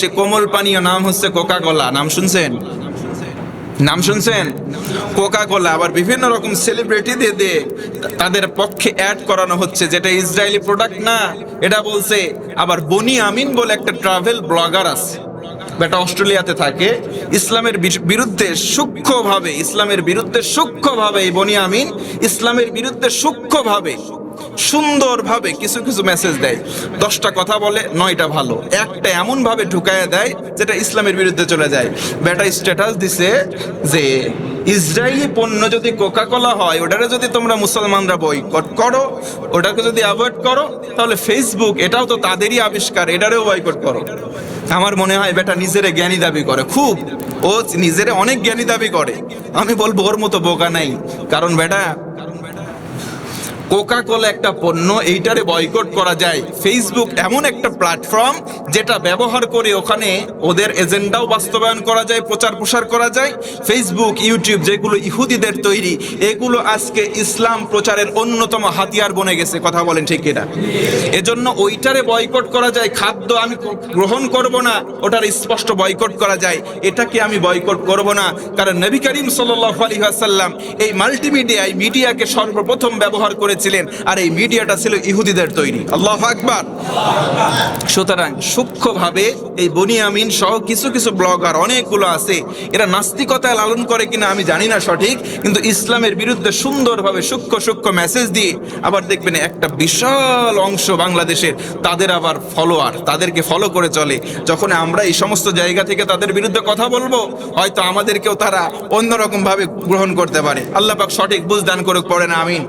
সে কোমল পানীয়, নাম হচ্ছে কোকা কোলা নাম শুনছেন? নাম শুনছেন? কোকা কোলা আবার বিভিন্ন রকম সেলিব্রিটি দিয়ে দিয়ে তাদের পক্ষে অ্যাড করানো হচ্ছে, যেটা ইসরায়েলি প্রোডাক্ট না, এটা বলছে। আবার বনি আমিন বলে একটা ট্রাভেল ব্লগার আছে বেটা অস্ট্রেলিয়াতে থাকে। ইসলামের বির- বিরুদ্ধে সূক্ষ্মভাবে, ইসলামের বিরুদ্ধে সূক্ষ্মভাবে এই বনি আমিন, ইসলামের বিরুদ্ধে সূক্ষ্মভাবে সুন্দরভাবে কিছু কিছু মেসেজ দেয়। দশটা কথা বলে, নয়টা ভালো। একটা এমনভাবে ঢুকায় দেয় যেটা ইসলামের বিরুদ্ধে চলে যায়। বেটা স্ট্যাটাস দিছে যে ইসরায়েলি পণ্য যদি কোকা কোলা হয়, ওটারে যদি তোমরা মুসলমানরা বয়কট করো, ওটাকে যদি অ্যাভয়েড করো, তাহলে ফেসবুক এটাও তো তাদেরই আবিষ্কার, এটারেও বয়কট করো। আমার মনে হয় বেটা নিজেরে জ্ঞানী দাবি করে, খুব। ও নিজেরে অনেক জ্ঞানী দাবি করে। আমি বলব ওর মতো বোকা নাই। কারণ বেটা কোকা কোলা একটা পণ্য, এইটারে বয়কট করা যায়। ফেসবুক এমন একটা প্ল্যাটফর্ম যেটা ব্যবহার করে ওখানে ওদের এজেন্ডাও বাস্তবায়ন করা যায়, প্রচার প্রসার করা যায়। ফেসবুক ইউটিউব যেগুলো ইহুদিদের তৈরি, এগুলো আজকে ইসলাম প্রচারের অন্যতম হাতিয়ার বনে গেছে, কথা বলেন ঠিক কিনা? এজন্য ওইটারে বয়কট করা যায়, খাদ্য আমি গ্রহণ করব না, ওটার স্পষ্ট বয়কট করা যায়। এটাকে আমি বয়কট করব না, কারণ নবী করিম সাল্লাল্লাহু আলাইহি ওয়াসাল্লাম এই মাল্টিমিডিয়ায় মিডিয়াকে সর্বপ্রথম ব্যবহার করেছিলেন আর এই মিডিয়াটা ছিল ইহুদিদের তৈরি। আল্লাহ আকবার। সুতরাং সূক্ষ্মভাবে এই বনিয়ামিন সহ কিছু কিছু ব্লগার, অনেকগুলো আছে, এরা নাস্তিকতায় লালন করে কিনা আমি জানি না সঠিক, কিন্তু ইসলামের বিরুদ্ধে সুন্দরভাবে সূক্ষ্ম সূক্ষ্ম মেসেজ দিয়ে আবার দেখবেন একটা বিশাল অংশ বাংলাদেশের তাদের আবার ফলোয়ার তাদেরকে ফলো করে চলে। যখন আমরা এই সমস্ত জায়গা থেকে তাদের বিরুদ্ধে কথা বলব, হয়তো আমাদেরকেও তারা অন্যরকম ভাবে গ্রহণ করতে পারে। আল্লাহ পাক সঠিক বুঝদান করুক পড়ে না আমিন।